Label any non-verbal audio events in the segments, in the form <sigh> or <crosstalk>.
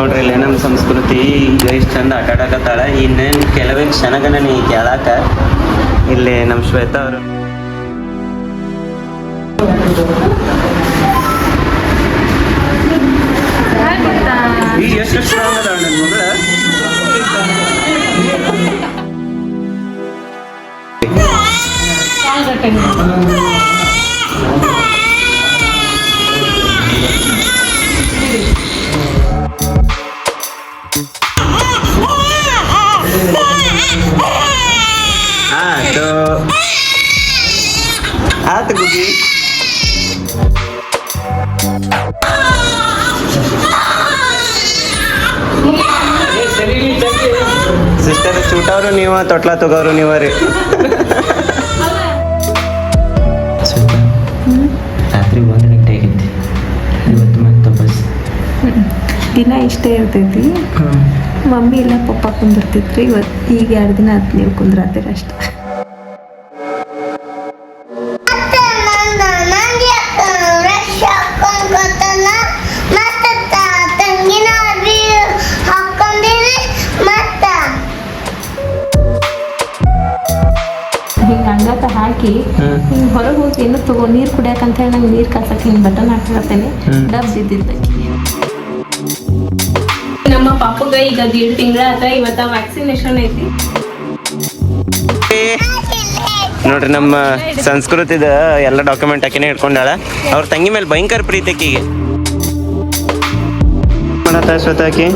ನೋಡ್ರಿ ಇಲ್ಲಿ ನಮ್ಮ ಸಂಸ್ಕೃತಿ ಈಗ ಇಷ್ಟು ಚಂದ ಆಟಾಡಕತ್ತಾಳ ಇನ್ನೇನು ಕೆಲವೇ ಕ್ಷಣಗನ ನೀ ಕೇಳಾಕ ಇಲ್ಲಿ ನಮ್ಮ ಶ್ವೇತಾ ಅವರು. ಈಗ ಎಷ್ಟು ಸ್ಟ್ರಾಂಗ್ ಅದಾಳ ನನ್ನ ಮಗಳ? ಆತು ಗುಬ್ಬಿ ಸಿಸ್ಟರ್ ಚೂಟವ್ರು ನೀವು ತೊಟ್ಲ ತಗೋರು ನೀವ ರೀ. ರಾತ್ರಿ ಒಂದು ಗಂಟೆ ಆಗೈತಿ ಇವತ್ತು ಮತ್ತೆ ಬಸ್ ದಿನ ಇಷ್ಟೇ ಇರ್ತೈತಿ. ಮಮ್ಮಿ ಇಲ್ಲ ಪಪ್ಪ ಕುಂದಿರ್ತೈತ್ರಿ ಇವತ್ತು ಈಗ ಎರಡು ದಿನ ಆತು ನೀವು ಕುಂದ್ರಾತೀರ ಅಷ್ಟೇ. ಬಟನ್ ಡಬ್ಸ್ ಹ್ಮ್. ಇದ್ದಿದ್ದ ನಮ್ಮ ಪಾಪಗ ಈಗ ದೇಡ್ ತಿಂಗಳ ಆತ ಇವತ್ತ ವ್ಯಾಕ್ಸಿನೇಷನ್ ಐತಿ. ನೋಡ್ರಿ ನಮ್ಮ ಸಂಸ್ಕೃತಿದ ಎಲ್ಲ ಡಾಕ್ಯುಮೆಂಟ್ ಹಾಕಿನೇ ಇಟ್ಕೊಂಡಾಳ. ಅವ್ರ ತಂಗಿ ಮೇಲೆ ಭಯಂಕರ ಪ್ರೀತಿ ಆಕಿಗೆ.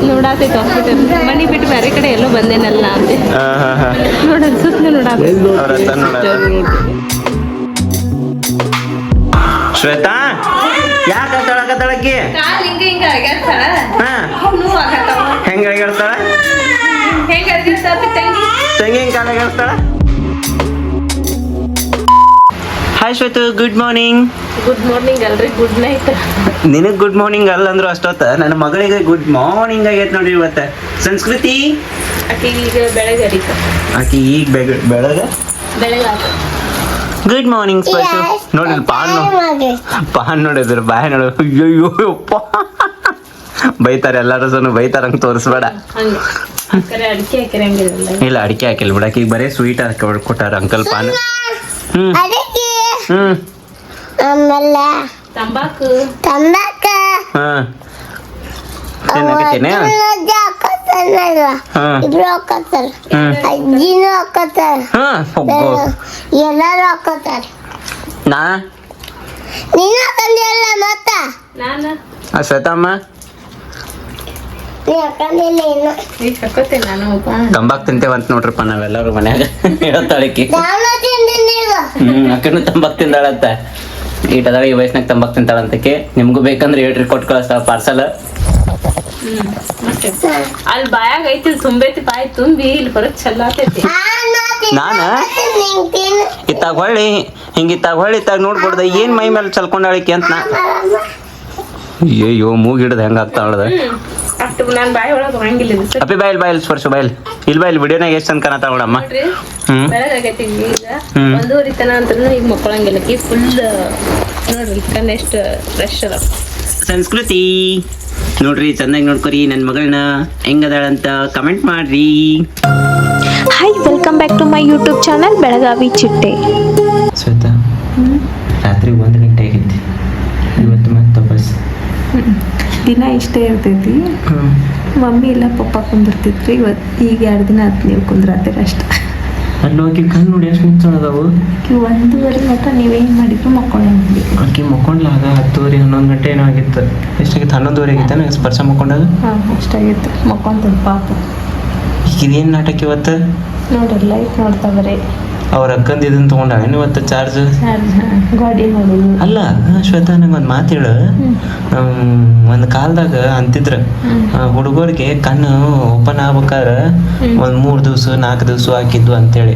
ನೋಡಾತೈತಿ ಹಾಸ್ಪಿಟಲ್ ಮನಿ ಬಿಟ್ಟು ಬೇರೆ ಕಡೆ ಎಲ್ಲೋ ಬಂದೇನಲ್ಲ ಅಂತೆ. ನೋಡೋದು ಸುತ್ತಲೂ ನೋಡಾತೈತಿ ಅವ್ರ ಹತ್ತ ನೋಡ ಶ್ವೇತಾ? ಯಾಕೆ ಅಳಕತ್ತಾಳಕಿ ಕಾಲ್ ಹಿಂಗ ಹಿಂಗ ಆಗ್ಯಾತ ಹಾ. ಆಗತ್ತಾವ ಹೆಂಗ ತಂಗಿ? ತಂಗಿ ಹೆಂಗ್ ಕಾಲ hi Shwetu good morning good morning ಅಲ್ರಿ ಗುಡ್ ನೈಟ್ ನಿನಗ್ ಗುಡ್ ಮಾರ್ನಿಂಗ್ ಅಲ್ಲ ಅಂದ್ರು ಅಷ್ಟೊತ್ತ. ನನ್ನ ಮಗಳಿಗೆ ಗುಡ್ ಮಾರ್ನಿಂಗ್ ಆಗೈತೆ ನೋಡಿ ಇವತ್ತ. ಸಂಸ್ಕೃತಿ? ಆಕಿ ಈಗ ಬೆಳಗ್ಗೆ ಆಕಿ ಈಗ ಬೆಳಗ್ಗೆ ಆತ. ಗುಡ್ ಮಾರ್ನಿಂಗ್ ಸ್ಪೆಷಲ್ ನೋಡಿ ಪಾನ್ ಪಾನ್ ನೋಡಿದ್ರು ಬಾಯ್ ನೋಡು. ಅಯ್ಯೋ ಅಪ್ಪ ಬೈತಾರೆ ಎಲ್ಲಾರು ಬೈತಾರ ಬೈತಾರಂಗ್ ತೋರಿಸ್ಬೇಡ. ಹಂಗೆ. ತೋರಿಸ್ಬೇಡ ಇಲ್ಲ ಅಡಿಕೆ ಹಾಕಿಲ್ಲ ಬಿಡಕ್ಕೆ ಈಗ ಬರೀ ಸ್ವೀಟ್ ಹಾಕಿ ಕೊಟ್ಟಾರ ಅಂಕಲ್ ಪಾನ್. ಹ್ಮ್. ಅದಕ್ಕೆ ಹ್ಮ್. ಆಮೇಲೆ ತಂಬಾಕು. ತಂಬಾಕ. ಹಾ. ತಿನ್ನಕತ್ತೀನಿ ಹಾ. ಇಬ್ರು ಹಾಕತ್ತಾರ ಅಜ್ಜಿನೂ ಹಾಕತ್ತಾರ ಎಲ್ಲಾರು ಹಾಕತ್ತಾರ ನಾ? ನೀನು ಹಾಕಂದಿಲ್ಲ ಮತ್ತ? ತಂಬಾಕ್ ತಿಂತೇವಂತ ನೋಡ್ರಪ್ಪ ನಾವೆಲ್ಲರೂ ಮನ್ಯಾಗ. <laughs> ಹೇಳ್ತಾಳಕಿ ಹ್ಮ್ ಅಕ್ಕನು ತಂಬಾಕ್ ತಿಂದಾಳಂತ. ಈಟದಾಗ ಈ ವಯಸ್ಸಿನಾಗ ತಂಬಾಕ್ ತಿಂತಾಳಂತಕ್ಕೆ ನಿಮ್ಗೂ ಬೇಕಂದ್ರೆ ಹೇಳ್ರಿ ಕೊಟ್ಟು ಕಳಿಸ್ತಾಳ ಪಾರ್ಸಲ್ ಅಲ್ಲಿ ಬಾಯಾಗ ಐತಿ ತುಂಬೈತಿ ಬಾಯಿ ತುಂಬಿ ಇಲ್ಲಿ ಹೊರಗೆ ಚಲ್ಲಾತೈತಿ ನಾನ? ಇತ್ತಾಗ ಹೊಳ್ಳಿ ಹಿಂಗಿತ್ತಾಗ ಹೊಳ್ಳಿ ಇತ್ತಾಗ ನೋಡ್ಕೊಡ್ದ ಏನ್ ಮೈ ಮೇಲೆ ಚಲ್ಕೊಂಡಾಳಿಕೆ ಅಂತ ನಾ? ಅಯ್ಯೋ ಮೂಗ್ ಹಿಡ್ದು ಹೆಂಗ ಇದು. ಸರಿ. ಅಪ್ಪಿ ಬಾಯಿಲ್ ಬಾಯಿಲ್ ಸ್ಪರ್ಶ ಬಾಯಿಲ್. ಇಲ್ ಬಾಯಿಲ್ ವಿಡಿಯೋನಾಗ ಎಷ್ಟು ಚಂದ ಕಾಣತ್ತ ಅವಳಮ್ಮ. ಒಂದೂವರೆ ತನ ಅಂತಂದ್ರೆ ಈಗ ಮಕ್ಕಳಂಗಿಲ್ಲ. ಈ ಫುಲ್ ನೋಡ್ರಿ ಕಣ್ಣ ಎಷ್ಟು ಫ್ರೆಶ್ ಅದ ಸಂಸ್ಕೃತಿ. ನೋಡ್ರಿ ಚಂದಾಗಿ ನೋಡ್ಕೊರಿ. ನನ್ನ ಮಗಳನ್ನ ಹೆಂಗದಾಳಂತ ಕಮೆಂಟ್ ಮಾಡ್ರಿ. Hi welcome back to my YouTube channel Belagavi ಚಿಟ್ಟೆ ಶ್ವೇತಾ ರಾತ್ರಿ ಒಂದು ಗಂಟೆ ಆಗೈತಿ ಇವತ್ತು ಮತ್ತೆ ಬಸ್ ದಿನ ಇಷ್ಟೇ ಇರ್ತೈತಿ. ಮಮ್ಮಿ ಇಲ್ಲ ಪಪ್ಪ ಕುಂದಿರ್ತಿತ್ರಿ ಇವತ್ತು ಈಗ ಎರಡು ದಿನ ಹತ್ತು ನೀವು ಕುಂದ್ರಾತೀರ ಅಷ್ಟೇ. ಅಲ್ಲಿ ಹೋಗಿ ಕಣ್ಣು ನೋಡಿ ಎಷ್ಟು ಅದಾವು ಆಕೆ ಒಂದೂವರೆ ಮಟ್ಟ ನೀವೇನು ಮಾಡಿದ್ರು ಮಕ್ಕಳಂಗಿಲ್ಲ ಆಕೆ ಮಕ್ಕೊಂಡ್ಲಾಗ ಹತ್ತುವರೆ ಹನ್ನೊಂದು ಗಂಟೆ ಏನೋ ಆಗಿತ್ತು. ಎಷ್ಟಾಗಿತ್ತು? ಹನ್ನೊಂದುವರೆ ಆಗಿತ್ತು ನಂಗೆ ಸ್ಪರ್ಶ ಮಕ್ಕೊಂಡಾಗ ಹಾಂ ಅಷ್ಟಾಗಿತ್ತು ಮಕ್ಕೊಂತದ ಪಾಪ. ಈಗ ಇದೇನು ನಾಟಕ ಇವತ್ತು? ನೋಡ್ರಿ ಲೈಟ್ ನೋಡ್ತಾವ್ರೆ. ಅವ್ರ ಅಕ್ಕಂದು ಇದನ್ನ ತೊಗೊಂಡಾಳೇನು ಇವತ್ತು ಚಾರ್ಜ್ ಅಲ್ಲ ಶ್ವೇತಾ ನಂಗೆ ಒಂದು ಮಾತು ಹೇಳು. ಒಂದು ಕಾಲದಾಗ ಅಂತಿದ್ರು. ಹುಡುಗರಿಗೆ ಕಣ್ಣು ಓಪನ್ ಆಗ್ಬೇಕಾದ್ರೆ ಒಂದು ಮೂರು ದಿವಸ ನಾಲ್ಕು ದಿವಸ ಹಾಕಿದ್ವು ಅಂತೇಳಿ.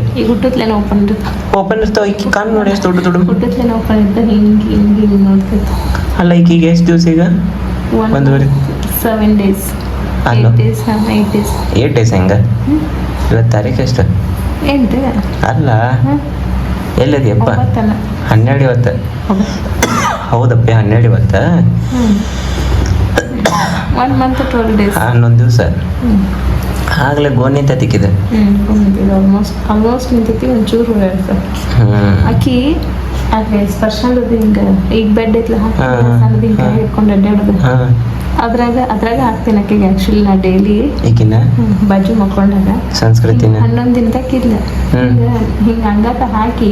ಓಪನ್ ಇರ್ತಾವ ಈಕಿ. ಕಣ್ಣು ನೋಡಿ ಎಷ್ಟು ದೊಡ್ಡ ದೊಡ್ಡ. ಅಲ್ಲ ಈಕಿಗೆ ಎಷ್ಟು ದಿವಸ ಈಗ? ಒಂದೂವರೆ. ಸೆವೆನ್ ಡೇಸ್ ಅಲ್ಲ. ಏಟ್ ಡೇಸ್ ಹೆಂಗ? ಇವತ್ತು ತಾರೀಕು ಎಷ್ಟು? ಏನ್ರಿ ಅಲ್ಲ. ಎಲ್ಲದಿಯಪ್ಪ ಅಪ್ಪ ಹನ್ನೆರಡು ಇವತ್ತು ಹೌದಪ್ಪ ಹನ್ನೆರಡು ಇವತ್ತು ಒನ್ ಮಂತ್ ಟ್ವೆಲ್ ಡೇಸ್ ಹನ್ನೊಂದು ದಿವಸ. ಆಗಲೇ ಗೋಣಿ ನಿಂತ ತಿಕ್ಕಿದೆ. ಆಲ್ಮೋಸ್ಟ್ ಆಲ್ಮೋಸ್ಟ್ ನಿಂತೈತಿ ಒಂಚೂರು ಅಕ್ಕಿ ಅಲ್ಲಿ ಸ್ಪರ್ಶಂದದು ಹಿಂಗ ಈಗ ಬೆಡ್ ಐತ್ಲ ಹಾಕಿ. ಹಿಡ್ಕೊಂಡು ಅಡ್ಡಾಡೋದು. ಹಾ. ಅದ್ರಾಗ ಅದ್ರಾಗ ಹಾಕ್ತೀನಿ ಆಕೆಗೆ ಆ್ಯಕ್ಚುಲಿ ನಾ ಡೈಲಿ ಈಗಿನ ಬಾಜು ಮಕ್ಕೊಂಡಾಗ. ಸಂಸ್ಕೃತಿನ? ಹನ್ನೊಂದು ದಿನದಾಗ ಇಲ್ಲ. ಹಿಂಗ ಹಂಗಾಕ ಹಾಕಿ.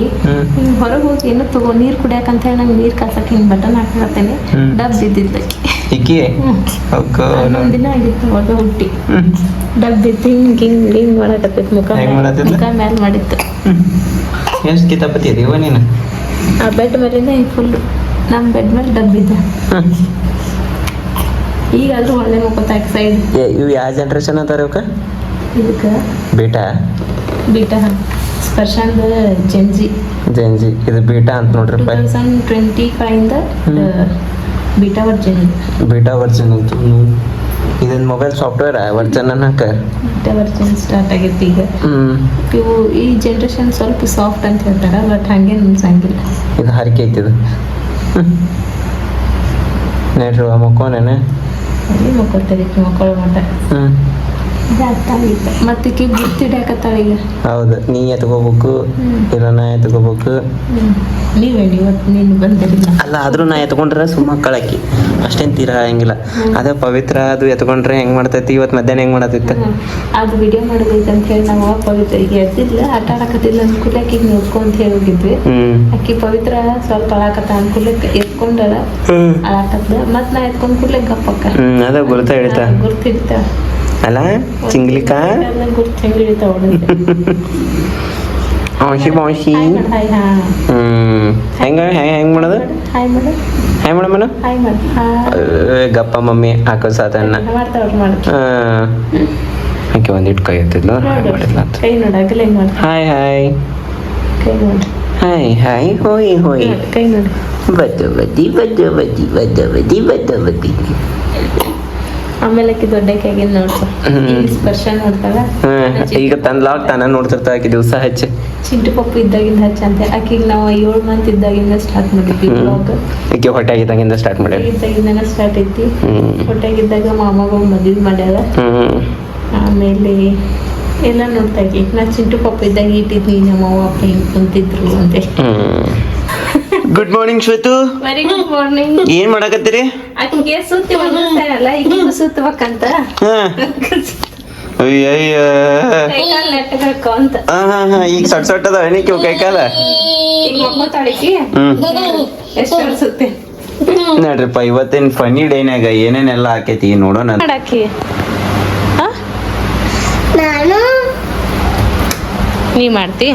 ಹಿಂಗ ಹೊರಗೆ ಹೋಗಿ ಏನೋ ತಗೋ ನೀರ್ ಕುಡಿಯಾಕಂತ ಹೇಳಿ ನಂಗೆ ನೀರು ಕಾಸಕ್ಕೆ ಹಿಂಗ್ ಬಟನ್ ಹಾಕಿರತ್ತೇನೆ. ಡಬ್ ಬಿದ್ದಿದ್ದಕ್ಕೆ ಇಕ್ಕಿ ಹನ್ನೊಂದು ದಿನ ಆಗಿತ್ತು ಅವಾಗ ಹುಟ್ಟಿ. ಡಬ್ ಬಿದ್ದು ಹಿಂಗ್ ಹಿಂಗ್ ಹಿಂಗ್ ಮಾಡಕತ್ತೈತಿ ಮುಖ? ಮುಖ ಮ್ಯಾಲ್ ಮಾಡಿತ್ತು. ಎಷ್ಟು ಕಿತಾಪತಿ ಇದೀವ ನೀನು? ಆ ಬೆಡ್ ಮೇಲಿಂದ ಫುಲ್ ನಮ್ಮ ಬೆಡ್ ಮೇಲೆ ಡಬ್ ಬಿದ್ದ ಈಗಾದ್ರೂ ಒಳ್ಳೆ ಮುಖತ್ತಾಕ ಸೈಡ್ ಇವು ಯಾವ ಜನ್ರೇಷನ್ ಅಂತಾರೆ ಇವಕ್ಕೆ? ಇದಕ್ಕೆ ಬೀಟಾ? ಸ್ಪರ್ಶ ಸ್ಪರ್ಶಂದ ಜೆನ್ಜಿ ಜೆನ್ಜಿ ಇದು ಬೀಟಾ ಅಂತ ಟೂ ನೋಡ್ರಿಪ್ಪ ತೌಸಂಡ್ ಟ್ವೆಂಟಿ ಫೈವಿಂದ ಬೀಟಾ ವರ್ಜನ್ ಬೀಟಾ ವರ್ಜನ್ ಅಂತ. ಇದನ್ನ ಮೊಬೈಲ್ ಸಾಫ್ಟ್ವೇರ್ ವರ್ಜನ್ ಅನ್ನಕ ಬೀಟಾ ವರ್ಜನ್ ಸ್ಟಾರ್ಟ್ ಆಗೈತಿ ಈಗ. ಇವು ಈ ಜನ್ರೇಷನ್ ಸ್ವಲ್ಪ ಸಾಫ್ಟ್ ಅಂತ ಹೇಳ್ತಾರೆ ಬಟ್ ಹಾಗೆ ಅನ್ಸಂಗಿಲ್ಲ ಇದು ಹರಿಕೆ ಐತಿದು ನೋಡ್ರಿ ಮಕ್ಕೋನೇನೆ ಅಲ್ಲಿ ಮಕ್ಕೊಳ್ತಾರೆ ಮಕ್ಕಳು ಮಟ್ಟ ಹ್ಮ್ ಇದು ಅರ್ಥ ಆಗಿತ್ತು ಮತ್ತೆ ಈಕಿ ಗುರ್ತಿಡ್ಯಾಕತ್ತಾಳ ಈಗ ಹೌದು ನೀ ಎತ್ಕೋಬೇಕು. ಇಲ್ಲ ನಾ ಎತ್ಕೋಬೇಕು ನೀವೇಳಿ ಇವತ್ತು ನೀನು ಬಂದಿರಲಿಲ್ಲ ಅಲ್ಲ ಆದರೂ ನಾ ಎತ್ಕೊಂಡ್ರೆ ಸುಮ್ಮ ಕಳಕಿ. ಅಷ್ಟೇನ್ ತೀರಾ ಹಂಗಿಲ್ಲ ಅದೇ ಪವಿತ್ರ ಅದು ಎತ್ಕೊಂಡ್ರೆ ಹೆಂಗ್ ಮಾಡ್ತೈತಿ ಇವತ್ತು ಮಧ್ಯಾಹ್ನ ಹೆಂಗ್ ಮಾಡತ್ತಿತ್ತ ಅದು ವಿಡಿಯೋ ಮಾಡೋದೈತೆ ಅಂತ ಹೇಳಿ ನಾವು ಪವಿತ್ರ ಈಗ ಎದ್ದಿಲ್ಲ ಆಟ ಆಡಕತ್ತಿಲ್ಲ ಅನ್ಕೂಲ ಆಕಿಗೆ ನೋಡ್ಕೊ ಅಂತ ಹೇಳಿ ಹೋಗಿದ್ವಿ ಅಕ್ಕಿ ಪವಿತ್ರ ಸ್ವಲ್ಪ ಅಳಾಕತ್ತ ಅನ್ಕೂಲಕ್ಕೆ ಎತ್ಕೊಂಡಳ ಹ್ಮ್. ಅಳಾಕತ್ತ ಮತ್ ನಾ ಎತ್ಕೊಂಡ್ ಕೂಡ್ಲೆ ಗಪ್ಪಕ್ಕ ಹ್ಮ್ ಅದ ಗುರುತ ಹಿಡಿತ ಗುರ್ತಿಡ್ತ ಅಲ್ಲ ಚಿಂಗ್ಲಿಕ? ಗುರ್ತು ಹಿಡಿತ ಔಷಿ ಹಾ. ಹ್ಮ್. ಹೆಂಗ ಹೆಂಗ್ ಹೆಂಗ್ ಮಾಡೋದು? ಹಾಯ್ ಮೇಡಮ್ ಗಪ್ಪ ಮಮ್ಮಿ ಹಾಕೋ ಸಾಧನ. ಹಾಕಿ ಒಂದಿಟ್ಟು ಕೈ ಎತ್ತಿದ್ಲು ಹಾಯ್ ಮಾಡಿದ್ಲ ಹಾಯ್ ಹಾಯ್. ಕೈ ನೋಡು. ಹಾಯ್ ಹಾಯ್ ಹೋಯ್ ಹೋಯ್ ಕೈ ನೋಡು ಬದ್ದ ಬದ್ದಿ ಬದ್ದ ಬದ್ದಿ ಆಮೇಲೆ ಆಕಿ ದೊಡ್ಡ ಹ್ಮ್. ಈ ಸ್ಪರ್ಶ ನೋಡ್ತಾಳ. ಈಗ ತನ್ನ ಲಾಕ್ ತಾನ ನೋಡ್ತಿರ್ತಾ ಆಕಿ ದಿವಸ ಹಚ್ಚ. ಚಿಂಟು ಪಪ್ಪು ಇದ್ದಾಗಿಂದ ಹಚ್ಚ ಅಂತ. ಆಕಿಗೆ ನಾವು ಏಳು ಮಂತ್ ಇದ್ದಾಗಿಂದ ಸ್ಟಾರ್ಟ್ ಮಾಡಿದ್ವಿ ಬ್ಲಾಗ್ ಈಕೆ ಹೊಟ್ಟೆ ಆಗಿದ್ದಾಗಿಂದ ಸ್ಟಾರ್ಟ್ ಮಾಡ್ಯಾರ ಇದ್ದಾಗಿಂದ ಸ್ಟಾರ್ಟ್ ಐತಿ. ಹೊಟ್ಟೆಗಿದ್ದಾಗ ಮಾಮಾಗ ಮದುವೆ ಮಾಡ್ಯಾರ ಆಮೇಲೆ ಎಲ್ಲ ನೋಡ್ತಾ ಇದ್ವಿ ನಾ ಚಿಂಟು ಪಪ್ಪ ಇದ್ದಾಗ ಇಟ್ಟಿದ್ನಿ ನೀನು ಅಮ್ಮ ಅಪ್ಪ ಹಿಂಗ್ ಕುಂತಿದ್ರು ಅಂತೆ. Good morning Shwetu. Very good morning ಏನ್ ಮಾಡಕತ್ತೀರಿ? ಆಕಿಗೆ ಸುತ್ತಿ ಈಗ ಸುತ್ತಬೇಕಂತ ಅಯ್ಯಯ್ಯ. ಕೈಕಾಲ್ ಅಂತ. ಹಾ ಹಾ ಹಾ ಈಗ ಸಟ್ ಅದ ಈಗ ಎಷ್ಟು ಅನ್ಸುತ್ತೆ ನೋಡ್ರಿಪ್ಪ ಇವತ್ತಿನ ಫನಿ ಡೇನಾಗ ಏನೇನೆಲ್ಲ ಆಕೈತಿ ನೋಡೋಣ. ನಾನು ನೀ ಮಾಡ್ತಿ?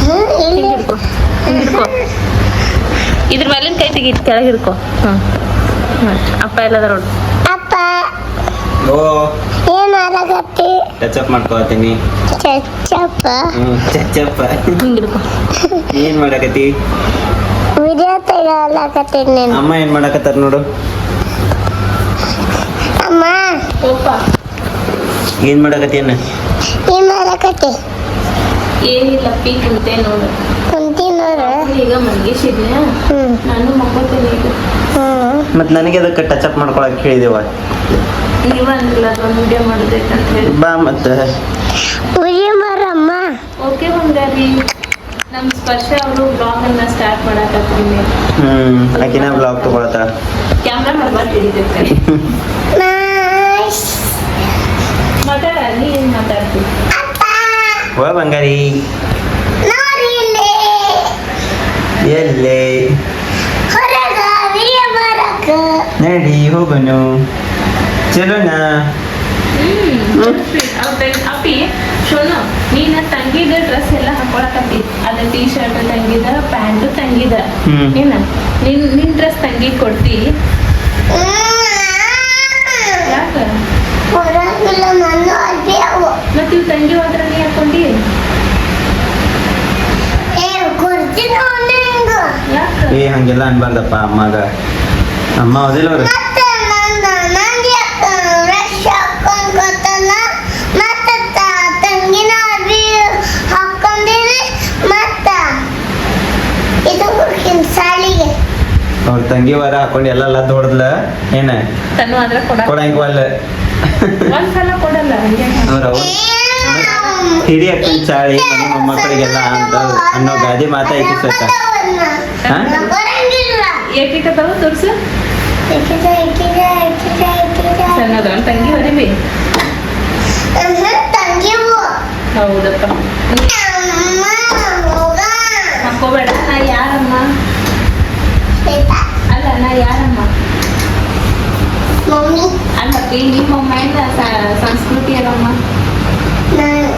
ಹ್ಮ್, ಇಲ್ಲಿ ಹಿಡ್ಕೊ. ಹಿಂಗ್ ಹಿಡ್ಕೊ. ಇದ್ರ ಮೇಲಿನ ಕೈ ತೆಗಿ ಕೆಳಗೆ ಇರ್ಕೋ ಹ್ಞೂ. ಅಪ್ಪ ಎಲ್ಲದ ನೋಡು. ಅಪ್ಪ. ಓ ಏನ್ ಆಗತ್ತೆ ಟಚ್ ಮಾಡ್ಕೊತೀನಿ ಚಚ್ಚಪ್ಪ ಹ್ಮ್ ಚಚ್ಚಪ್ಪ ಹಿಂಗ್ ಹಿಡ್ಕೊ. ಏನ್ ಮಾಡಕತ್ತಿ? ವಿಡಿಯೋ ತೆಗಿಯಲಾಕತ್ತೀನಿ ಅಮ್ಮ ಏನು ಮಾಡಕತ್ತಾರ ನೋಡು. ಅಮ್ಮ. ಏನ್ ಮಾಡಕತ್ತೇನ ಏನ್ ಮಾಡಕತ್ತಿ? ಏನಿಲ್ಲ ಪೀ ಕುಂತೆ ನೋಡು. ಕುಂತಿ ನೋಡು. ಈಗ ಮಲ್ಗಿಸಿದ್ನೆ ಹ್ಮ್. ನಾನು ಮಕ್ಕೋತೇನೆ ಈಗ. ಮತ್ತೆ ಮತ್ ನನಗೆ ಅದಕ್ಕೆ ಟಚ್ ಅಪ್ ಮಾಡ್ಕೊಳಕ್ ಹೇಳಿದೇವ. ನೀವ ಅಂದ್ರಲ್ಲ ಅದೊಂದು ವಿಡಿಯೋ ಮಾಡೋದೈತೆ ಅಂತ ಹೇಳಿ. ಬಾ ಮತ್ತೆ. ಉರಿ ಮರಮ್ಮ ಓಕೆ ಬಂಗಾರಿ ನಮ್ಮ ಸ್ಪರ್ಶ ಅವರು ಬ್ಲಾಗ್ ಅನ್ನ ಸ್ಟಾರ್ಟ್ ಮಾಡಕತ್ತೀನಿ. ಹ್ಮ್ ಆಕಿನ ಬ್ಲಾಗ್ ತಗೊಳತಾಳ ಕ್ಯಾಮ್ರಾ ಮಾಡ್ಬಾರ್ದು ನೈಸ್ ಮಾತಾಡ ನೀ ಮಾತಾಡ್ತೀನಿ ವಾ ಬಂಗಾರಿ. ಎಲ್ಲೇ? ನಡಿ ಹೋಗೋನು ಚಲೋನ ಅಪ್ಪಿ ಶೋನು ನೀನ ತಂಗಿದ ಡ್ರೆಸ್ ಎಲ್ಲ ಹಾಕೊಳಕತ್ತಿ ಅದ ಟೀ ಶರ್ಟ್ ತಂಗಿದ ಪ್ಯಾಂಟ್ ತಂಗಿದ. ಏನ? ನಿನ್ ನಿನ್ ಡ್ರೆಸ್ ತಂಗಿ ಕೊಡ್ತಿ ಯಾಕ ಹೊರಗಿಲ್ಲ ನಾನು ಅಲ್ಬೇವು ಮತ್ ಇವ್ ತಂಗಿ ಹೋದ್ರ ನೀ ಹಾಕೊಂಡಿ ಏ ಕೊಡ್ತೀನಿ ನಿಂಗ ಯಾಕ ಏ ಹಂಗೆಲ್ಲ ಅನ್ಬಾರ್ದಪ್ಪ ಅಮ್ಮಗ. ಅಮ್ಮ ಓದಿಲ್ಲ ಅವ್ರು? ತಂಗಿ ವರ ಹಾಕೊಂಡು ಎಲ್ಲ ಲದ್ದು ಹೊಡೆದ್ಲ ಏನ? ತನು ಆದ್ರೆ ಕೊಡ ಕೊಡಂಗಿವಲ್ಲ ಒಂದ್ಸಲ ಕೊಡಲ್ಲ ಹಂಗೆ ಅವ್ರ ಅವ್ರು ಹಿರಿ ಅಕ್ಕನ ಚಾಳಿ ಮನೆ ಮೊಮ್ಮಕ್ಕಳಿಗೆಲ್ಲ ಅಂತ ಅನ್ನೋ ಗಾದೆ ಮಾತಾಯ್ತು ಶ್ವೇತ ಏಕಿಕತ್ತವ ತೋರ್ಸು. ಸಣ್ಣದ ತಂಗಿ ತಂಗಿವು ಹೌದಪ್ಪ. ಹಾಕೋಬೇಡ ನಾ ಯಾರಮ್ಮ? ಅಲ್ಲ ನಾ ಯಾರಮ್ಮ? ಅಲ್ಲಪ್ಪಿ ನಿಮ್ಮಮ್ಮ ಏನ ಸ- ಸಂಸ್ಕೃತಿ ಅಲ್ಲಮ್ಮ ನಾನು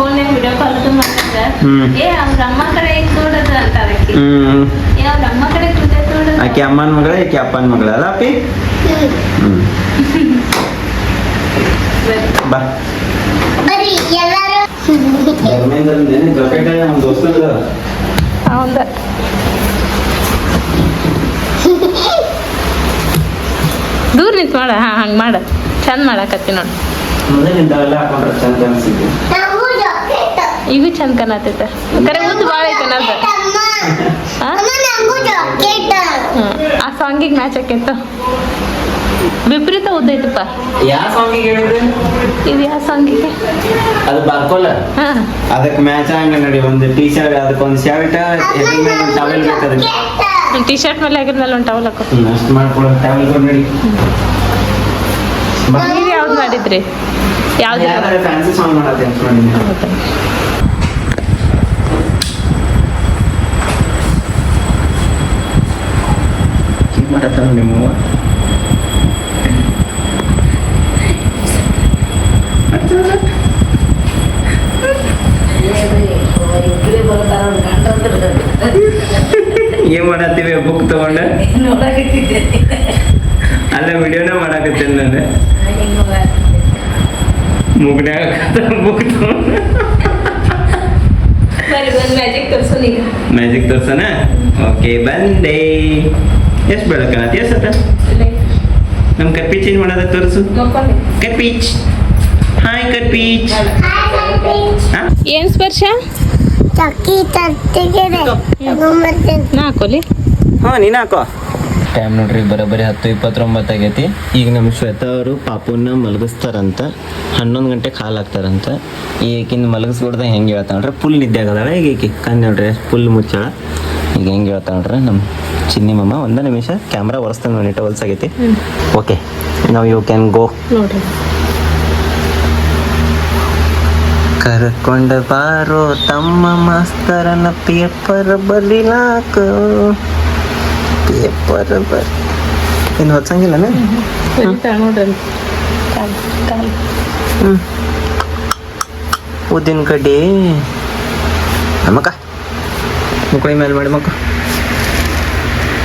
ಆಕಿ ಫೋನ್ಯಾಗ ವಿಡಿಯೋ ಕಾಲ್ ಅದು ಮಾಡ್ತಾರ ಹ್ಮ್. ಏ ಅವ್ರ ಅಮ್ಮ ಕಡೆ ಐತ್ ನೋಡದ ಅಂತಾರ ಆಕಿ. ಹ್ಮ್. ಏ ಅವ್ರ ಅಮ್ಮ ಕಡೆ ಕೂತೈತ್ ನೋಡದ ಆಕೆ ಅಮ್ಮನ ಮಗಳ ಆಕೆ ಅಪ್ಪನ ಮಗಳ ಅಲ್ಲ ಅಪ್ಪಿ? ಹ್ಮ್. ಬಾ. ಹೌದ ದೂರ ನಿಂತ್ ಮಾಡ ಹಾ ಹಂಗ್ ಮಾಡ. ಚಂದ ಮಾಡಾಕತ್ತಿ ನೋಡ್. ಹಾಕೊಂಡ್ರೆ ಚಂದ ಅನ್ಸಿದ್ವಿ ಇವು ಚಂದ ಕಾಣತೈತೆ ಕರೆ ಉದ್ದ ಭಾಳ ಐತೆ ಅನ್ನೋದು ಅಮ್ಮ ಹಾ ಅಮ್ಮ ನಂಗೂ ಜಾಕೆಟ್ ಹ್ಮ್. ಆ ಸಾಂಗಿಗೆ ಮ್ಯಾಚ್ ಆಕೈತ ವಿಪರೀತ ಉದ್ದ ಐತಪ್ಪ. ಯಾವ ಸಾಂಗಿಗೆ ಹೇಳಿದ್ರೆ? ಇದು ಯಾವ ಸಾಂಗಿಗೆ ಅದು ಬಾರ್ಕೋಲ. ಹಾ. ಅದಕ್ಕೆ ಮ್ಯಾಚ್ ಹಂಗ ನೋಡಿ ಒಂದು ಟೀ ಶರ್ಟ್ ಅದಕ್ಕೆ ಒಂದು ಶರ್ಟ್ ಎದ್ರ ಮೇಲೆ ಒಂದು ಟವೆಲ್ ಬೇಕು ಅದಕ್ಕೆ. ಟಿ ಶರ್ಟ್ ಮೇಲೆ ಆಗಿದ ಮೇಲೆ ಒಂದು ಟವಲ್ ಹಾಕೋ. ಅಷ್ಟು ಮಾಡ್ಕೊಳ್ಳೋ ಟವೆಲ್ ಕೊಡ್ ನೋಡಿ. ಯಾವ್ದು ಮಾಡಿದ್ರಿ? ಯಾವ್ದು? ಫ್ಯಾನ್ಸಿ ಸಾಂಗ್ ಏನ್ ಮಾಡತ್ತೀವಿ ಬುಕ್ ತಗೊಂಡ? ಅಲ್ಲ ವಿಡಿಯೋನ ಮಾಡಾಕತ್ತೇನೆ ನಾನು. ಒಂದು ಮ್ಯಾಜಿಕ್ ತೋರ್ಸನ? ಓಕೆ ಬಂದೆ. ಎಷ್ಟು ಬೆಳಕನ ಎಷ್ಟತ್ತ ನಮ್ಮ ಕಪ್ಪಿ ಚೇಂಜ್ ಮಾಡೋದ ತೋರಿಸು. ಕಪ್ಪೀಚ್ ಹಾಯ್ ಕಪ್ಪೀಚ್ ಹಾ? ಏನ್ ಸ್ಪರ್ಶ? ಚಕ್ಕಿ ಮತ್ತೆ ನಾ ಹಾಕೋಲಿ. ಹಾ ನೀನ್ ಹಾಕೋ. ಟೈಮ್ ನೋಡ್ರಿ ಬರೋಬ್ಬರಿ ಹತ್ತು ಇಪ್ಪತ್ತೊಂಬತ್ತು ಆಗೈತಿ. ಈಗ ನಮ್ಮ ಶ್ವೇತಾ ಅವರು ಪಾಪುನ ಮಲಗಿಸ್ತಾರಂತ ಹನ್ನೊಂದು ಗಂಟೆಗೆ ಹಾಲು ಹಾಕ್ತಾರಂತ. ಈಗಿನ ಮಲಗಿಸ್ಬಿಡ್ದ ಹೆಂಗೆ ಹೇಳ್ತಾ ನೋಡ್ರಿ ಫುಲ್ ನಿದ್ದೆ ಆಗದಾಳ ಈಗ ಈಕಿ? ಕಣ್ಣು ನೋಡ್ರಿ ಫುಲ್ ಮುಚ್ಚಳ. ಈಗ ಹೆಂಗೆ ಹೇಳ್ತಾ ನೋಡ್ರಿ ನಮ್ಮ ಚಿನ್ನಿ ಮಮ್ಮ ಒಂದು ನಿಮಿಷ ಕ್ಯಾಮ್ರಾ ಒರೆಸ್ತಾನೆ ನೋಡಿ ಹೊಲ್ಸಾಗೈತಿ ಓಕೆ ನಾವು ಯು ಕ್ಯಾನ್ ಗೋ. ನೋಡ್ರಿ. ಕರ್ಕೊಂಡ ಬಾರೋ ತಮ್ಮ ಮಾಸ್ತರನ ಪೇಪರ್ ಬಲಿಲಾಕ ಪೇಪರ್ ಬರ ಏನು ಹೊತ್ಸಂಗಿಲ್ಲನ ಹ್ಞೂ ಉದ್ದಿನ ಕಡ್ಡಿ ನಮ್ಮಕ್ಕ ಮುಕ್ಕಳಿ ಮೇಲೆ ಮಾಡಿ ಮಕ್ಕ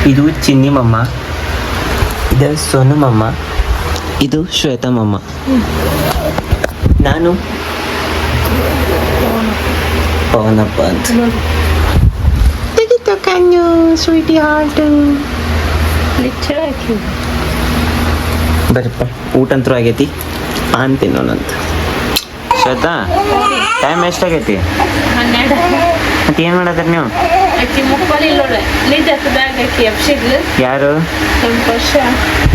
ಇದು ಚಿನ್ನಿ ಮಮ್ಮ ಇದು ಸೋನು ಮಮ್ಮ ಇದು ಶ್ವೇತಾ ಮಮ್ಮ ನಾನು ಪವನಪ್ಪ ಅಂತ ಕಣ್ಣು ಸ್ವೀಟಿ ಹಾರ್ಟ್ ಲಿಚ್ಚಳ ಹಾಕಿ ಬರಪ್ಪ ಊಟ ಅಂತೂ ಆಗೈತಿ ಪಾನ್ ತಿನ್ನೋಣಂತ ಶ್ವೇತಾ ಟೈಮ್ ಎಷ್ಟಾಗೈತಿ ಹನ್ನೆರಡು ಮತ್ತೆ ಏನು ಮಾಡತ್ತೀರಿ ನೀವು ಯಾರು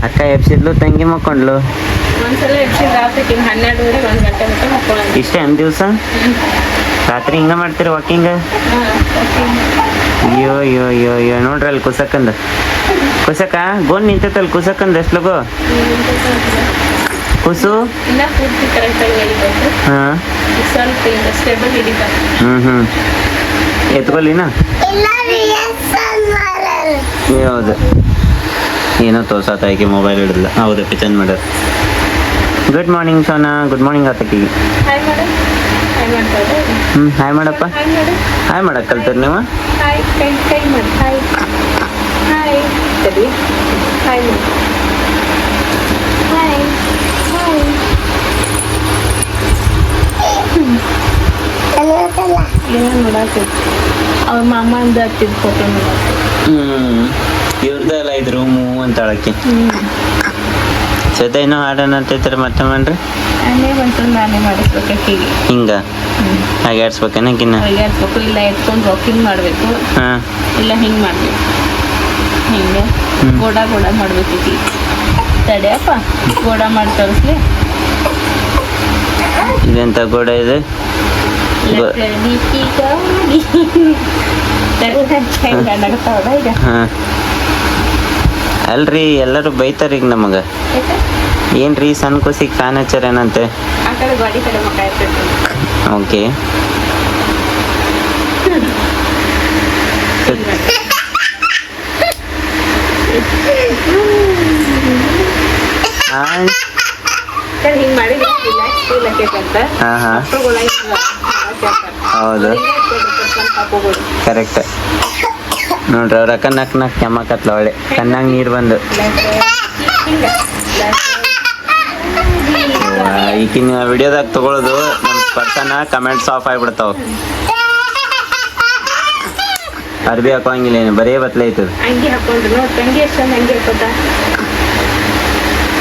ಅಕ್ಕ ಎಬ್ಸಿದ್ಲು ತಂಗಿ ಮಕ್ಕೊಂಡ್ಲು ಇಷ್ಟೇ ಒಂದು ದಿವಸ ರಾತ್ರಿ ಹಿಂಗ ಮಾಡ್ತೀರಿ ವಾಕಿಂಗ್ ಅಯ್ಯೋ ಅಯ್ಯೋ ಅಯ್ಯೋ ಅಯ್ಯೋ. ನೋಡ್ರಿ ಅಲ್ಲಿ ಕುಸಕಂದ. ಕುಸಕ? ಗೋನ್ ನಿಂತೈತಲ್ಲಿ ಕುಸಕಂದ ಎಷ್ಟು ಲಗು? ಕುಸು? ಹಾಂ. ಹ್ಞೂ ಹ್ಞೂ ಹೌದು. ಏನೋ ತೋರ್ಸಾತ ಆಕೆ ಮೊಬೈಲ್ ಹಿಡಿದಿಲ್ಲ ಹೌದು ಚಂದ ಮಾಡ್ಯಾರ good morning Sona. Good morning ಆತಕಿಗೆ hi madam hi ಮಾಡ್ತಾರೆ ಹ್ಞೂ ಹಾಯ್ ಮಾಡಪ್ಪ. ಹಾಯ್ ಮಾಡಕ್ಕೆ ಕಲ್ತೀರಿ ನೀವು? ಹಾಯ್ ಕೈ ಕೈ ಮಾಡಿ. ಹಾಯ್. ಹಾಯ್. ಸರಿ. Hi hi. ಹಾಯ್. ಕಲಿಯೋದಲ್ಲ ಏನೋ ನೋಡಾಕೈತಿ ಅವ್ರ ಹತ್ತಿದ ಫೋಟೋ ಹ್ಞೂ ಇವ್ರದ್ದೆಲ್ಲ ಇದ್ರು ಮೂವ್ ಅಂತ ಹೇಳಕ್ಕೆ. ಸದ್ಯ ಏನೋ ಹಾಡೋಣ ಅಂತೈತಾರೆ ಮತ್ತೆ ಮಾಡ್ರಿ ಬಂತು ನಾನೇ ಮಾಡಿಸ್ಬೇಕು ಹಿಂಗ ಹಾಗೆ ಆಡ್ಸ್ಬೇಕೇನ ಹಚ್ಬೇಕು ಇಲ್ಲ ಎತ್ಕೊಂಡು ವಾಕಿಂಗ್ ಮಾಡಬೇಕು ಹಾಂ ಇಲ್ಲ ಹಿಂಗೆ ಮಾಡಬೇಕು ಹಿಂಗೆ ಗೋಡ ಗೋಡ ಮಾಡ್ಬೇಕೈತಿ ತಡೆಯಪ್ಪ ಗೋಡ ಮಾಡಿ ತೋರಿಸ್ಲಿ ಇದೆಂತ ಗೋಡ ಇದೆ ಈಗ ಹಾ ಅಲ್ರಿ ಎಲ್ಲರೂ ಬೈತಾರ ಈಗ ನಮಗ? ಏನ್ರಿ ಸಣ್ಣ ಕುಸಿಗೆ ಫ್ಯಾನ್ ಹಚ್ಚಾರೇನಂತೆ ಓಕೆ. ಹೌದು. ಕರೆಕ್ಟ್. ನೋಡ್ರಿ ಅವ್ರ ಅಕ್ಕ ನಕ್ ನಕ್ ಕೆಮ್ಮಕತ್ಲ ಒಳ್ಳೆ. ಕಣ್ಣಾಗ ನೀರು ಬಂದು. ಈಕಿನ ಈಗಿನ ವಿಡಿಯೋದಾಗ ತಗೊಳ್ಳೋದು ನಮ್ಮ ಪರ್ಸನ ಕಮೆಂಟ್ಸ್ ಆಫ್ ಆಗಿಬಿಡ್ತಾವ. ಅರ್ಬಿ ಹಾಕೋಂಗಿಲ್ಲ ಏನು ಬರೇ ಬತ್ಲೆ ಐತದ. ಹಂಗಿ ಹಾಕೊಂಡ್ರು ನೋಡ್ ತಂಗಿ ಎಷ್ಟು ಚಂದ ಅಂಗಿ ಹಾಕೋತ.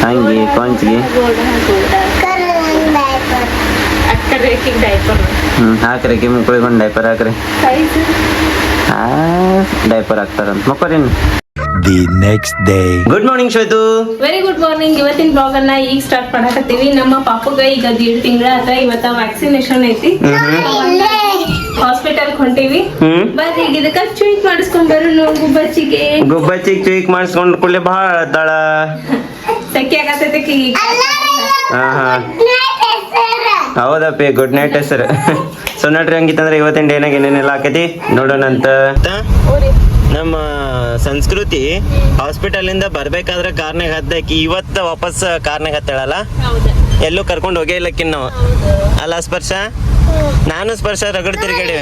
ಹಂಗಿ ಕೊಂಚ್ಗಿ ಹ್ಞೂ ಹಾಕ್ರಿ ಕಿ ಮುಕ್ಳಿಗೊಂದು ಡೈಪರ್ ಹಾಕ್ರಿ. ಡೈಪರ್ ಹಾಕ್ತಾರಂತ. ಮಕ್ಕೋರಿ the next day good morning Shwetu. Very good morning ಇವತ್ತಿನ ಬ್ಲಾಗ್ ಅನ್ನ ಈಗ ಸ್ಟಾರ್ಟ್ ಮಾಡಕತ್ತೀವಿ. ನಮ್ಮ ಪಾಪುಗ ಈಗ ದೀಡ್ ತಿಂಗಳ ಅಥವಾ ಇವತ್ತ ವ್ಯಾಕ್ಸಿನೇಷನ್ ಐತಿ. ಹಾಸ್ಪಿಟಲ್ ಹೊಂಟೀವಿ. ಬರ್ರಿ ಈಗ ಇದಕ್ಕ ಮಾಡಿಸ್ಕೊಂಡ್ ಕೂಡಲೇ ಭಾಳ ಅದಾಳ ಸೆಕೆ ಆಗತೈತಿ ಹಾ ಹಾ ಹೌದಪ್ಪಿ ಗುಡ್ ನೈಟ್ ಸರ್ ಸೊ ನೋಡ್ರಿ ಹಂಗಿತ್ತಂದ್ರೆ ಇವತ್ತಿನ ಡೇನಾಗ ಏನೇನೆಲ್ಲ ಆಕೈತಿ ನೋಡೋಣಂತ ನಮ್ಮ ಸಂಸ್ಕೃತಿ ಹಾಸ್ಪಿಟಲ್ ಇಂದ ಬರ್ಬೇಕಾದ್ರೆ ಕಾರ್ನಾಗ ಹತ್ತಾಕಿ ಇವತ್ತ ವಾಪಸ್ ಕಾರ್ನಾಗ ಹತ್ತಾಳಲ್ಲ? ಹೌದಾ. ಎಲ್ಲೂ ಕರ್ಕೊಂಡು ಹೋಗೇ ಇಲ್ಲಕ್ಕಿನ್ನ. ನಾವು ಅಲ್ಲ ಸ್ಪರ್ಶ? ನಾನು ಸ್ಪರ್ಶ ರಗಡ್ ತಿರುಗಾಡಿ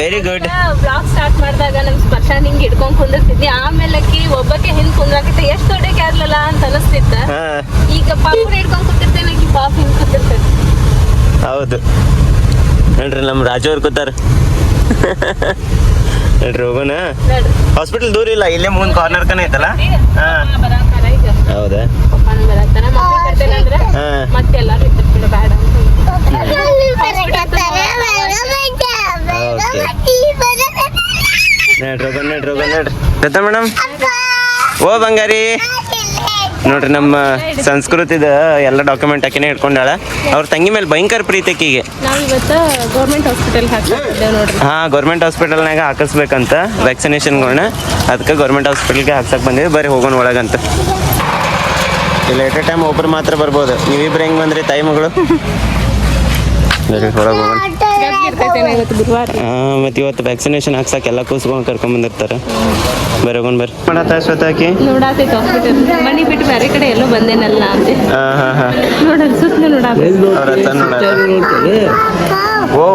ವೆರಿ ಗುಡ್ ಬ್ಲಾಗ್ ಸ್ಟಾರ್ಟ್ ಮಾಡಿದಾಗ ನಮ್ ಸ್ಪರ್ಶ ಹಿಂಗ್ ಹಿಡ್ಕೊಂಡ್ ಕುಂದಿರ್ತಿದ್ವಿ ಆಮೇಲೆ ಒಬ್ಬಕ್ಕೆ ಹಿಂದ್ ಕುಂದ್ರಾಕಿತ್ತ ಎಷ್ಟ್ ದೊಡ್ಡ ಆಗ್ಲಲ್ಲ ಅಂತ ಅನಸ್ತಿತ್ತ. ಈಗ ಪಾಪುನ ಹಿಡ್ಕೊಂಡ್ ಕುಂತಿರ್ತೇನೆ. ಪಾಪ ಹಿಂಗ್ ಕುಂತಿರ್ತೇನೆ ಹೌದು. ನೋಡ್ರಿ ನಮ್ಮ ರಾಜು ಅವ್ರು ಕೂತಾರ. ನೋಡ್ರಿ ಹೋಗೋಣ. ಹಾಸ್ಪಿಟಲ್ ದೂರ ಇಲ್ಲ ಇಲ್ಲೇ ಮುಂದ್ ಕಾರ್ನರ್ ಕನ ಐತಲ್ಲ? ಹಾ. ಹೌದಾ. ನೋಡ್ರಿ ನೋಡ್ರಿ ನೋಡ್ರಿ. ಗೊತ್ತಾ ಮೇಡಮ್? ಓ ಬಂಗಾರಿ. ನೋಡ್ರಿ ನಮ್ಮ ಸಂಸ್ಕೃತಿದ ಎಲ್ಲ ಡಾಕ್ಯುಮೆಂಟ್ ಹಾಕಿನೇ ಇಟ್ಕೊಂಡಾಳ ಅವ್ರ ತಂಗಿ ಮೇಲೆ ಭಯಂಕರ ಪ್ರೀತಿ ಆಕಿಗೆ ನಾವ್ ಇವತ್ತ ಗೌರ್ಮೆಂಟ್ ಹಾಸ್ಪಿಟಲ್ ನಾಗ ನೋಡ್ರಿ. ಹಾ ಗೌರ್ಮೆಂಟ್ ಹಾಸ್ಪಿಟಲ್ನಾಗ ಹಾಕಿಸ್ಬೇಕಂತ ವ್ಯಾಕ್ಸಿನೇಷನ್ಗಳನ್ನ ಅದಕ್ಕೆ ಗೌರ್ಮೆಂಟ್ ಹಾಸ್ಪಿಟಲ್ಗೆ ಹಾಕ್ಸಕ್ ಬಂದಿವಿ. ಬರೀ ಹೋಗೋಣ ಒಳಗಂತ. ಇಲ್ಲ ಎಟ್ ಎ ಟೈಮ್ ಒಬ್ರು ಮಾತ್ರ ಬರ್ಬೋದು. ನೀವಿಬ್ರು ಹೆಂಗ್ ಬಂದ್ರಿ ತಾಯಿ ಮಗಳು? ಮತ್ತು ಇವತ್ತು ವ್ಯಾಕ್ಸಿನೇಷನ್ ಹಾಕ್ಸಕ್ಕೆ ಎಲ್ಲ ಕೂಸ್ಕೊಂಡು ಕರ್ಕೊಂಡ್ ಬಂದಿರ್ತಾರೆ. ಬರೋಗೊಂಡ್ ಬರ್ರಿ. ಮಾಡತ್ತ ಸ್ವತಃಕಿ ನೋಡಾತೈತಿ ಹಾಸ್ಪಿಟಲ್ ಮನಿ ಬಿಟ್ಟು ಬೇರೆ ಕಡೆ ಎಲ್ಲೋ ಬಂದೇನಲ್ಲ ಅಂತೆ ಓ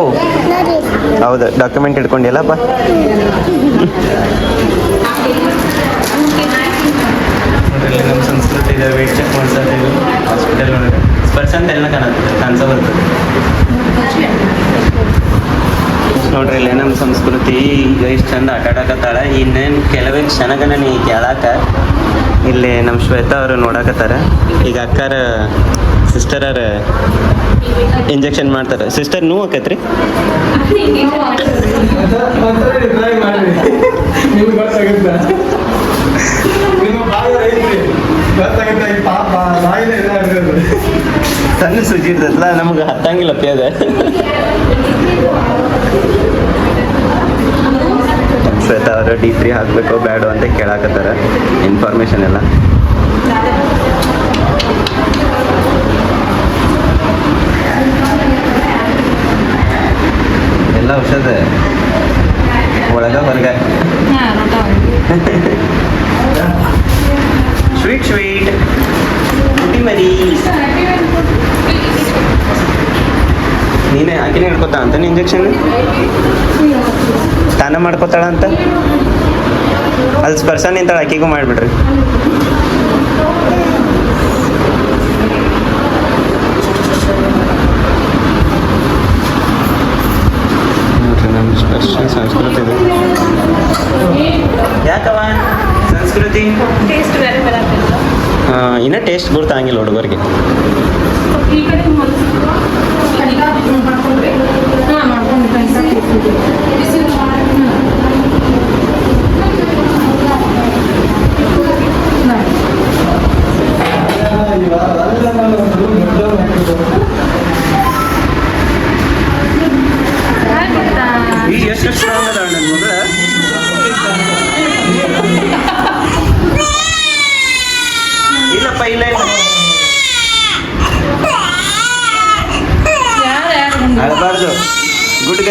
ಹೌದು ಡಾಕ್ಯುಮೆಂಟ್ ಇಟ್ಕೊಂಡಿಲ್ಲಪ್ಪ ನಮ್ಮ ಇದೆ ವೇಟ್ ಚೆಕ್ ಮಾಡ್ಸೋದು ಹಾಸ್ಪಿಟಲ್ ಒಳಗೆ. ಸ್ಪರ್ಶ ಅಂತ ಎಲ್ಲ ಕಾಣುತ್ತೆ ಕಾಣಿಸ ಬರ್ತದೆ ನೋಡ್ರಿ ಇಲ್ಲೇ ನಮ್ಮ ಸಂಸ್ಕೃತಿ ಈಗ ಇಷ್ಟು ಚಂದ ಆಟ ಆಡಕತ್ತಾಳ ಇನ್ನೇನು ಕೆಲವೇ ಕ್ಷಣಗನ ನೀ ಕೇಳಾಕ ಇಲ್ಲಿ ನಮ್ಮ ಶ್ವೇತಾ ಅವರು ನೋಡಕತ್ತಾರ. ಈಗ ಅಕ್ಕಾರ ಸಿಸ್ಟರ್ ಅವ್ರ ಇಂಜೆಕ್ಷನ್ ಮಾಡ್ತಾರೆ. ಸಿಸ್ಟರ್ ನೋವು ಆಕೈತ್ರಿ? <laughs> ನಿಮ್ಮ ಗೊತ್ತಾಗುತ್ತೆ ಈ ಪಾಪ ಬಾಯಿಲೆ ಸಣ್ಣ ಸುಜಿ ಇರ್ತೈತಲ್ಲ ನಮ್ಗೆ ಹತ್ತಂಗಿಲ್ಲ ಪೇದ. ಶ್ವೇತಾ ಅವರು ಡಿ ತ್ರೀ ಹಾಕಬೇಕು ಬೇಡ ಅಂತ ಕೇಳಾಕತ್ತಾರ. ಇನ್ಫಾರ್ಮೇಶನ್ ಎಲ್ಲ. ಎಲ್ಲ ಔಷಧ. ಒಳಗ ಹೊರಗ. <laughs> ಸ್ವೀಟ್ ಸ್ವೀಟ್ ಕುಟಿ ಮರಿ ನೀನೇ ಆಕಿನೇ ಹಿಡ್ಕೊತಾ ಅಂತ ಇಂಜೆಕ್ಷನ್ ಸ್ನಾನ ಮಾಡ್ಕೊತಾಳ ಅಂತ? ಅಲ್ಲಿ ಸ್ಪರ್ಶ ನಿಂತಾಳ ಆಕೆಗೂ ಮಾಡಿಬಿಡ್ರಿ.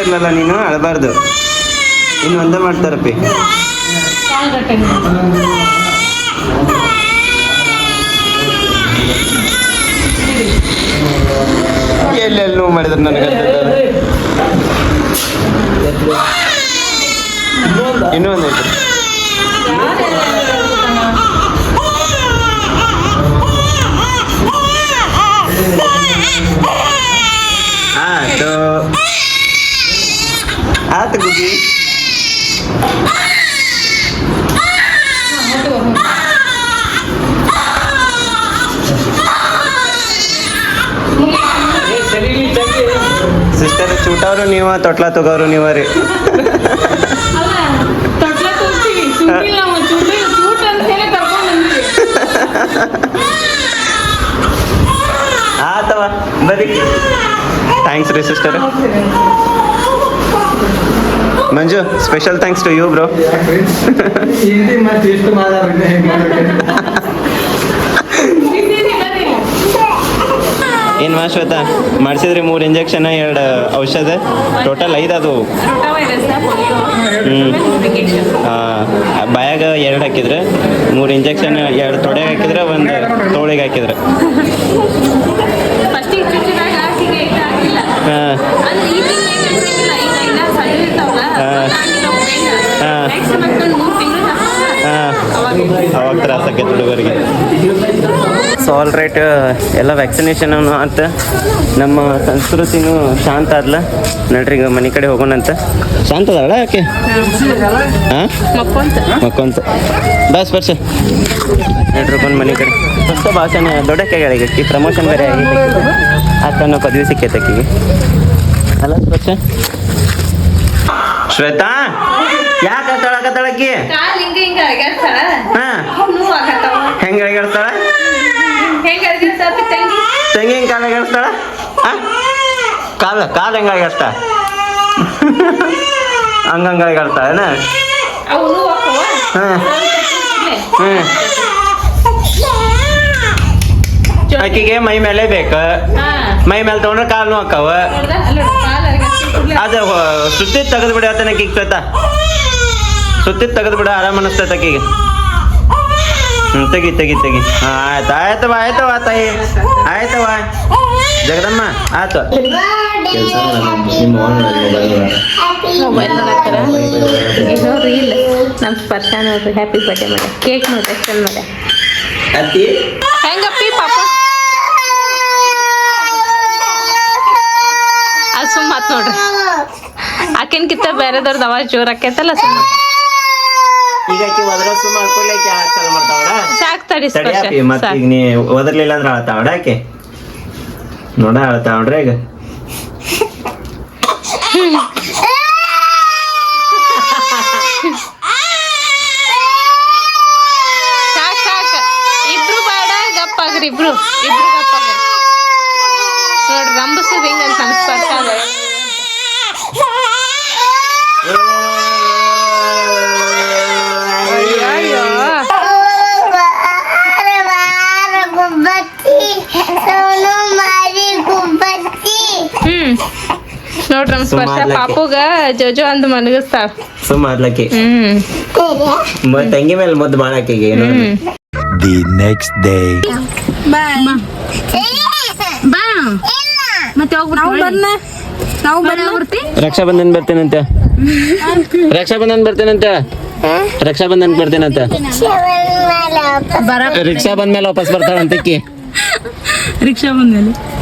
ಗುಡ್ಗರ್ಲಲ್ಲ ನೀನು? ಅಳಬಾರ್ದು. ಇನ್ನು ಒಂದೇ ಮಾಡ್ತಾರಪ್ಪಿ. ಎಲ್ಲೆಲ್ಲಿ ನೋವು ಮಾಡಿದ್ರು ನನಗೆ ಇನ್ನೂ ಒಂದು ಆಯ್ತು ಆತು ಗುಬ್ಬಿ ಸಿಸ್ಟರ್ ಚೂಟವ್ರು ನೀವ ತೊಟ್ಲ ತಗೋರು ನೀವ ರೀ. ಆತವ ಬರೀ. ಥ್ಯಾಂಕ್ಸ್ ರೀ sister Manju special thanks to you bro ಏನು ಮಾಶ್ವತ ಶ್ವೇತಾ? ಮಾಡಿಸಿದ್ರಿ ಮೂರು ಇಂಜೆಕ್ಷನ್ ಎರಡು ಔಷಧ. ಟೋಟಲ್ ಐದು ಅದು. ಹ್ಞೂ ಬಾಯಾಗ ಎರಡು ಹಾಕಿದ್ರೆ ಮೂರು ಇಂಜೆಕ್ಷನ್ ಎರಡು ತೊಡೆಗೆ ಹಾಕಿದ್ರೆ ಒಂದು ತೋಳಿಗೆ ಹಾಕಿದ್ರೆ. ಹಾಂ. ಅವಾಗ ತ್ರಾಸ ಆಕೈತೆ ಹುಡುಗರಿಗೆ ಸೊ ಆಲ್ ರೈಟ್ ಎಲ್ಲ ವ್ಯಾಕ್ಸಿನೇಷನ್ ಅಂತ ನಮ್ಮ ಸಂಸ್ಕೃತಿನೂ ಶಾಂತ ಆದ್ಲ. ನಡ್ರಿ ಈಗ ಮನೆ ಕಡೆ ಹೋಗೋಣಂತ ಶಾಂತ ಅದಾಳ ಯಾಕೆ? ಹಾಂ ಮಕ್ಕೊಂತ. ಬಸ್ ಬರ್ಸ ನಡ್ರಿ ಬಂದು ಮನೆ ಕಡೆ. ಫಸ್ಟ್ ಭಾಷಣ ದೊಡ್ಡಕ್ಕೆ ಪ್ರಮೋಷನ್ ಬೇರೆ ಆಗಿ ಆತನ ಪದವಿ ಸಿಕ್ಕೈತೆ ಅಲ್ಲ ಸ್ಪರ್ಶ. ಶ್ವೇತಾ? ಯಾಕೆ ತಳಕತ್ತಳಕ್ಕಿ ಕಾಲ್ ಹಿಂಗ ಹಿಂಗ ಅರಗಾಡ್ತಾಳ ಹಾಂ. ನೋವು ಆಗತ್ತಾವ ಹೆಂಗೆ ಅಳಗಾಡ್ತಾಳ? ಹೆಂಗ ಅರಗಿರ್ತಾವ ತಂಗಿ ತಂಗಿ ಹೆಂಗೆ ಕಾಲು ಅಳಗಾಡ್ತಾಳ ಕಾಲು ಕಾಲು ಹೆಂಗೆ ಅಳಗಾಡ್ತಾ? ಹಂಗಂಗೆ ಹ್ಞೂ ಆಕಿಗೆ ಮೈ ಮೇಲೆ ಬೇಕು. ಮೈ ಮೇಲೆ ತಗೊಂಡ್ರೆ ಕಾಲು ಅರಗಾಡ್ತಿ ಅದು ಸುತ್ತಿ ತೆಗೆದು ಬಿಡ ಆತನ ಶ್ವೇತ. ಸುತ್ತಿ ತೆಗೆದು ಬಿಡ ಆರಾಮ ಅನಿಸ್ತೈತೆ ಆಕಿಗೆ ಹ್ಞೂ ತೆಗಿ ತೆಗಿ ತೆಗಿ. ಹಾಂ ಆಯ್ತು ಆಯ್ತವ ಆಯ್ತವ ತಾಯಿ ಆಯ್ತವ ಜಗದಮ್ಮ ಆಯ್ತು ಮೊಬೈಲ್ ನೋಡತ್ತಾರ ಈಗ ನೋಡ್ರಿ ನಮ್ಮ ಸ್ಪರ್ಶ ನೋಡ್ರಿ ಹ್ಯಾಪಿ ಬರ್ಡೇ ಮಾಡ ಕೇಕ್ ನೋಡ್ರಿ ಎಷ್ಟೊಂದು ಮಾಡ ಅತ್ತಿ? ಹೆಂಗಪ್ಪಿ ಪಾಪ? ಅದು ನೋಡ್ರಿ. ಆತ್ ನೋಡ್ರಿ ಆಕಿನ್ಕಿಂತ ಬೇರೆದವ್ರದ್ದು ಅವಾಜ್ ಜೋರ್ ಆಕೈತಲ್ಲ ಸುಮ್ಮ ಈಗ ಆಕಿ ಒದ್ರ ಸುಮ್ಮ ಅನ್ಕೊಳ್ಳಿ ಆಕಿ ಆಟ ಚಾಲು ಮಾಡ್ತಾವಡ ಸಾಕ್ ತಡಿ ಸ್ಪರ್ಶ. ತಡಿಯಾಪಿ ಮತ್ತೆ ಸಾಕ್. ಈಗ ನೀ ಒದರ್ಲಿಲ್ಲ ಅಂದ್ರೆ ಅಳತಾವಡ ಆಕೆ. ನೋಡ ಅಳತಾವಡ್ರಿ ಈಗ <laughs> ಸಾಕ್ ಸಾಕ್ ಇಬ್ರು ಬೇಡ ಗಪ್ಪಾಗ್ರಿ ಇಬ್ರು ಇಬ್ರು ಗಪ್ಪಾಗ್ರಿ ನೋಡ್ರಿ ರಂಬಸದ್ ಹಿಂಗಂತ ನಮ್ಮ ಸ್ಪರ್ಶ ಅದ ಅಯ್ಯೋ ಬಾರ ಬಾರ ಗುಬ್ಬಚ್ಚಿ ಸೋನು ಮಾರಿ ಗುಬ್ಬಚ್ಚಿ ಹ್ಮ್ ನೋಡ್ರಿ ನಮ್ಮ ಸ್ಪರ್ಶ. ಪಾಪುಗ ಜೋಜೋ ಅಂದ್ ಮಲಗಿಸ್ತಾಳ. ಸುಮಾರ್ಲಕ್ಕಿ. ಹ್ಮ್. ಮ- ತಂಗಿ ಮೇಲೆ ಮುದ್ದು ಮಾಡಾಕಿಗೆ ದಿ ಏನು ಡೇ. ಬಾ. ಮತ್ತೆ ನಾವು ಬಂದ ನಾವು ಬರ್ತಿ ರಕ್ಷಾಬಂಧನ್ ಬರ್ತೇನಂತೆ. ರಕ್ಷಾಬಂಧನ್ ಬರ್ತೇನಂತೆ. ರಕ್ಷಾಬಂಧನ್ ಬರ್ತೇನಂತೆ. ರಿಕ್ಷಾ ಬಂದ್ಮೇಲೆ ವಾಪಸ್ ಬರ್ತಾಳಂತಕ್ಕಿ ರಿಕ್ಷಾ ಬಂದ್ಮೇಲೆ.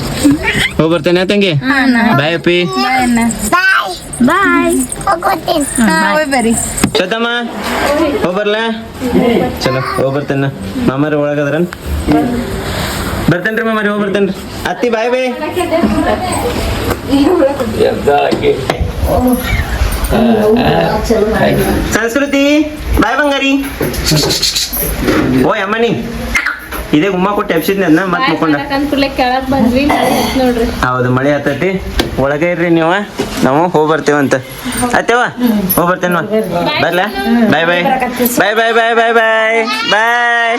ಹೋಗಿ ಬರ್ತೇನೆ ತಂಗಿ ಬಾಯ್ ಅಪ್ಪಿ ಬಾಯ್ ಹೋಗ್ತೀನಿ ಬರ್ರಿ ಶ್ವೇತಮ್ಮ ಹೋಗಿ ಬರ್ಲ ಚಲೋ ಹೋಗಿ ಬರ್ತೇನೆ ಮಾಮಾರಿ ಒಳಗದ್ರನ್ ಬರ್ತೇನ್ರಿ ಮಾಮಾರಿ ಹೋಗಿ ಬರ್ತೇನ್ರಿ ಅತ್ತಿ ಬಾಯ್ ಬಾಯ್ ಸಂಸ್ಕೃತಿ ಬಾಯ್ ಬಂಗಾರಿ ಓ ಅಮ್ಮನಿ ಇದೇ ಉಮ್ಮ ಕೊಟ್ಟು ಎಬ್ಸಿದ್ನಿ ಅದನ್ನ ಮತ್ತೆ ನೋಡ್ರಿ. ಹೌದು ಮಳೆ ಹತ್ತತಿ ಒಳಗೆ ಇರ್ರಿ ನೀವು ನಾವು ಹೋಗಿ ಅಂತ. ಆಯ್ತೇವ? ಹೋಗಿ ಬರ್ತೇನ ಬರ್ಲ? ಬಾಯ್ ಬಾಯ್. ಬಾಯ್ ಬಾಯ್ ಬಾಯ್ ಬಾಯ್ ಬಾಯ್. ಬಾಯ್.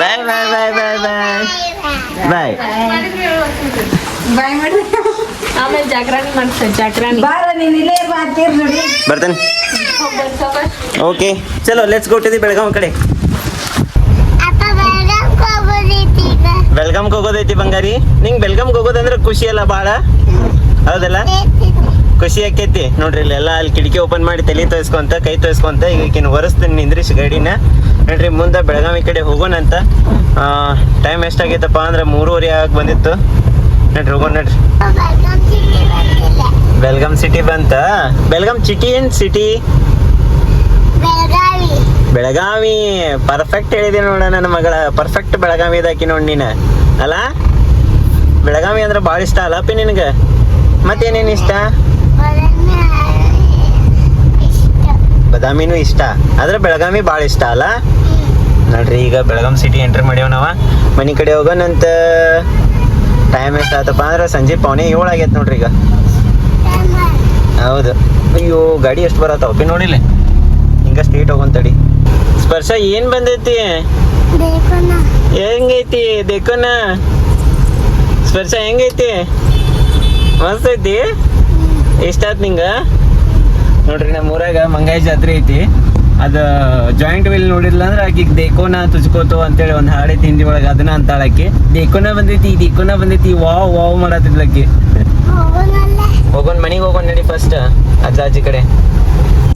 ಬಾಯ್ ಬಾಯ್ ಬಾಯ್ ಬಾಯ್ ಬಾಯ್. ಬಾಯ್. ಆಮೇಲೆ ಜಾಗರಣಿ ಮಾಡ್ತಾರೆ ಜಾಗರಣಿ. ಬರ್ತೇನೆ. ಓಕೆ. ಚಲೋ let's go to the Belgaum ಕಡೆ ಅಪ್ಪ ಬೆಳಗಾವ್ ಹೋಗೋದೈತಿ ಈಗ ಬೆಲ್ಗಾಮ್ಗೆ ಹೋಗೋದೈತಿ ಬಂಗಾರಿ? ನಿಂಗೆ ಬೆಲ್ಗಾಮ್ಗೆ ಹೋಗೋದಂದ್ರೆ ಖುಷಿ ಅಲ್ಲ ಭಾಳ ಹೌದಲ್ಲ? ಖುಷಿ ಆಕೈತಿ. ನೋಡ್ರಿ ಇಲ್ಲೆಲ್ಲ ಅಲ್ಲಿ ಕಿಟಕಿ ಓಪನ್ ಮಾಡಿ ತಲೆ ತೋರಿಸ್ಕೊಂತ ಕೈ ತೋರಿಸ್ಕೊಂತ ಈಗ ಒರೆಸ್ತೀನಿ ನಿಂದ್ರಿಸಿ ಗಾಡಿನ. ನೋಡ್ರಿ ಮುಂದೆ ಬೆಳಗಾವಿ ಕಡೆ ಹೋಗೋಣಂತ ಟೈಮ್ ಎಷ್ಟಾಗೈತಪ್ಪ ಅಂದ್ರೆ ಮೂರುವರೆ ಆಗಿ ಬಂದಿತ್ತು. ನೋಡ್ರಿ ಹೋಗೋಣ ನೋಡ್ರಿ. ಬೆಲ್ಗಾಮ್ ಸಿಟಿ ಬಂತ? ಬೆಲ್ಗಾಮ್ ಸಿಟಿ ಏನ್ ಸಿಟಿ ಬೆಳಗಾವಿ ಪರ್ಫೆಕ್ಟ್ ಹೇಳಿದೆ ನೋಡ ನನ್ನ ಮಗಳ ಪರ್ಫೆಕ್ಟ್ ಬೆಳಗಾವಿ ಇದಾಕಿ ನೋಡಿ ನೀನು. ಅಲ್ಲ ಬೆಳಗಾವಿ ಅಂದ್ರೆ ಭಾಳ ಇಷ್ಟ ಅಲ್ಲಪ್ಪಿ ನಿನಗೆ? ಮತ್ತೇನೇನು ಇಷ್ಟ? ಬದಾಮಿನೂ ಇಷ್ಟ. ಆದ್ರೆ ಬೆಳಗಾವಿ ಭಾಳ ಇಷ್ಟ ಅಲ್ಲ ನೋಡ್ರಿ, ಈಗ ಬೆಳಗಾಂ ಸಿಟಿ ಎಂಟ್ರಿ ಮಾಡ್ಯಾವ ನಾವ. ಮನೆ ಕಡೆ ಹೋಗೋಣಂತ ಟೈಮ್ ಎಷ್ಟಾತಪ್ಪ ಅಂದ್ರೆ ಸಂಜೆ ಪೌನೆ ಏಳು ಆಗೈತೆ ನೋಡ್ರಿ ಈಗ. ಹೌದು. ಅಯ್ಯೋ, ಗಾಡಿ ಎಷ್ಟು ಬರತ್ತಾವಪ್ಪಿ ನೋಡಿಲ್ಲ ಹಿಂಗ ಸ್ಟ್ರೀಟ್ ಹೋಗೋಂತಡಿ ಸ್ಪರ್ಶ ಏನ್ ಬಂದೈತಿ? ಹೆಂಗೈತಿ ದೇಕೋನ ಸ್ಪರ್ಶ ಹೆಂಗೈತಿ? ಮಸ್ತ್ ಐತಿ? ಇಷ್ಟ ಆತ್ ನಿಂಗ? ನೋಡ್ರಿ ನಮ್ಮ ಊರಾಗ ಮಂಗಾಯಿ ಜಾತ್ರೆ ಐತಿ. ಅದ ಜಾಯಿಂಟ್ ವೀಲ್ ನೋಡಿಲ್ಲ ಅಂದ್ರೆ ಆಕಿಗೆ ದೇಕೋನ ತುಜ್ಕೋತು ಅಂತೇಳಿ ಒಂದು ಹಾಡಿ ತಿಂಡಿ ಒಳಗೆ ಅದನ್ನ ಅಂತಾಳಕ್ಕೆ ದೇಕೋನ ಬಂದೈತಿ ದೇಕೋನ ಬಂದೈತಿ ವಾವ್ ವಾವ್ ಮಾಡತ್ತಿದ್ಲಕ್ಕಿ ಹೋಗೋನ್ ಹೋಗೋಣ ಮನೆಗೆ ಹೋಗೋಣ ನಡಿ ಫಸ್ಟ್ ಅಜ್ಜ ಅಜ್ಜಿ ಕಡೆ.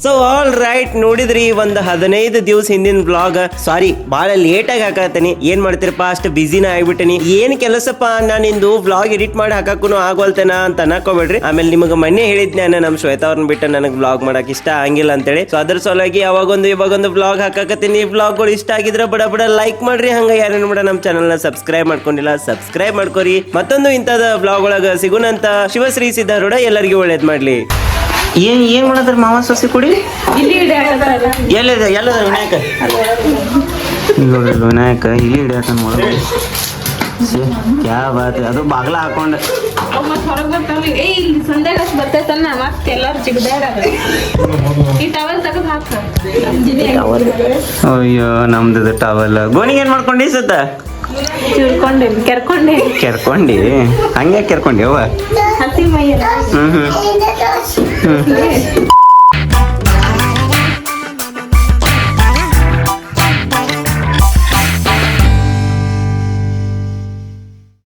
ಸೊ ಆಲ್ ರೈಟ್ ನೋಡಿದ್ರಿ, ಒಂದು ಹದಿನೈದು ದಿವಸ ಹಿಂದಿನ ಬ್ಲಾಗ್ ಸಾರಿ ಭಾಳ ಲೇಟಾಗಿ ಹಾಕತ್ತೀನಿ ಏನ್ ಮಾಡ್ತಿರಪ್ಪ, ಅಷ್ಟು ಬಿಸಿನ ಆಗ್ಬಿಟ್ಟಿನಿ. ಏನ್ ಕೆಲಸಪ್ಪ, ನಾನು ನಿಂದು ಬ್ಲಾಗ್ ಎಡಿಟ್ ಮಾಡಿ ಹಾಕಕ್ಕೂ ಆಗೋಲ್ತೇನ ಅಂತ ಅನ್ಕೋಬೇಡ್ರಿ. ಆಮೇಲೆ ನಿಮಗೆ ಮೊನ್ನೆ ಹೇಳಿದ್ನ ನಮ್ಮ ಶ್ವೇತಾ ಅವ್ರನ್ನ ಬಿಟ್ಟು ನನಗೆ ಬ್ಲಾಗ್ ಮಾಡಕ್ ಇಷ್ಟ ಆಗಿಲ್ಲ ಅಂತೇಳಿ. ಸೊ ಅದ್ರ ಸಲುವಾಗಿ ಯಾವಾಗೊಂದು ಇವಾಗೊಂದು ಬ್ಲಾಗ್ ಹಾಕಕತ್ತೀನಿ. ಬ್ಲಾಗ್ಗಳು ಇಷ್ಟ ಆಗಿದ್ರೆ ಬಡ ಬಡ ಲೈಕ್ ಮಾಡ್ರಿ. ಹಂಗ ಯಾರೇನು ಬಿಡ ನಮ್ಮ ನ ಸಬ್ಸ್ಕ್ರೈಬ್ ಮಾಡ್ಕೊಂಡಿಲ್ಲ ಸಬ್ಸ್ಕ್ರೈಬ್ ಮಾಡ್ಕೊರಿ. ಮತ್ತೊಂದು ಇಂಥದ ಬ್ಲಾಗ್ ಒಳಗ ಸಿಗುನಂತ ಶಿವಶ್ರೀ ಸಿದ್ಧಾರೂಢ ಎಲ್ಲರಿಗೂ ಒಳ್ಳೇದ್ ಮಾಡ್ಲಿ. ಏನ್ ಏನ್ ಮಾಡದ್ರ ಮಾವ ಸೊಸಿ ಕುಡಿ? ಎಲ್ಲಿದೆ ಎಲ್ಲದ ವಿನಾಯಕ? ನೋಡ್ರಿ ವಿನಾಯಕ ಇಲ್ಲಿ ಹಿಡಿಯತಾನ ಒಳಗೆ ಅದು ಬಾಗ್ಲ ಹಾಕೊಂಡ. ಅಯ್ಯೋ ನಮ್ದು ಟವಲ್ ಗೋಣಿಗೆ ಏನ್ ಮಾಡ್ಕೊಂಡಿ ಸತ್ತ? ಚುರ್ಕೊಂಡೇನಿ ಕೆರ್ಕೊಂಡೆ? ಕೆರ್ಕೊಂಡಿ ಹಂಗೆ ಕೆರ್ಕೊಂಡಿ ಹ್ಮ್ ಹ್ಮ್. ಹ್ಮ್.